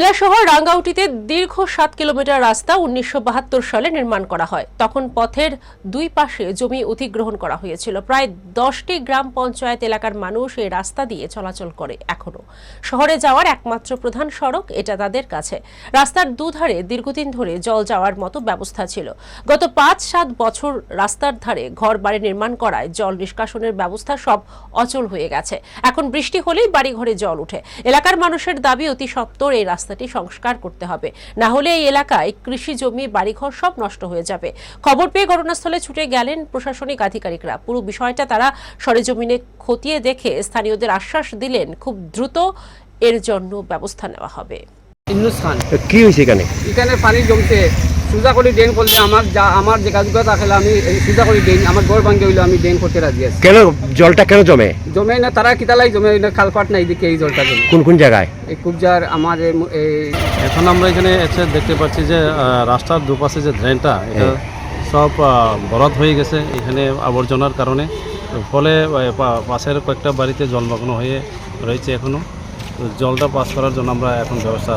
কৈলাসহর রাঙ্গাউটিতে দীর্ঘ সাত কিলোমিটার রাস্তা উনিশশো বাহাত্তর সালে নির্মাণ করা হয়। তখন পথের দুই পাশে জমি অধিগ্রহণ করা হয়েছিল। প্রায় দশটি গ্রাম পঞ্চায়েত এলাকার মানুষ এই রাস্তা দিয়ে চলাচল করে এখনও শহরে যাওয়ার একমাত্র প্রধান সড়ক এটা তাদের কাছে। রাস্তার দুধারে দীর্ঘদিন ধরে জল যাওয়ার মতো ব্যবস্থা ছিল। গত পাঁচ সাত বছর রাস্তার ধারে ঘর বাড়ি নির্মাণ করায় জল নিষ্কাশনের ব্যবস্থা সব অচল হয়ে গেছে। এখন বৃষ্টি হলেই বাড়িঘরে জল উঠে এলাকার মানুষের দাবি অতি সত্বর এই রাস্তাটি সংস্কার করতে হবে। না হলে এই এলাকায় কৃষি জমি, বাড়িঘর সব নষ্ট হয়ে যাবে। খবর পেয়ে ঘটনাস্থলে ছুটে গেলেন প্রশাসনিক আধিকারিকরা। পুরো বিষয়টা তারা সরেজমিনে খতিয়ে দেখে স্থানীয়দের আশ্বাস দিলেন, খুব দ্রুত এর জন্য ব্যবস্থা নেওয়া হবে। ইন্নুস খান কি হয়েছে এখানে? এখানে পানি জমছে। সোজা করে ড্রেন করলে আমার যা আমার যে থাকলে আমি এই সোজা করে ড্রেন আমার গড় ভাঙ্গে হইলে আমি ড্রেন করতে রাজি আছি। কেন জলটা কেন জমে? জমে না তারা কিতালাই জমে না খালপাট এই জলটা জমে। কোন কোন জায়গায়? এই কুবজার আমার এই এখন আমরা এখানে এসে দেখতে পাচ্ছি যে রাস্তার দুপাশে যে ড্রেনটা এটা হ্যাঁ। সব বরফ হয়ে গেছে এখানে আবর্জনার কারণে। ফলে পা- পাশের কয়েকটা বাড়িতে জলমগ্ন হয়ে রয়েছে এখনও। জলটা পাস করার জন্য আমরা এখন ব্যবস্থা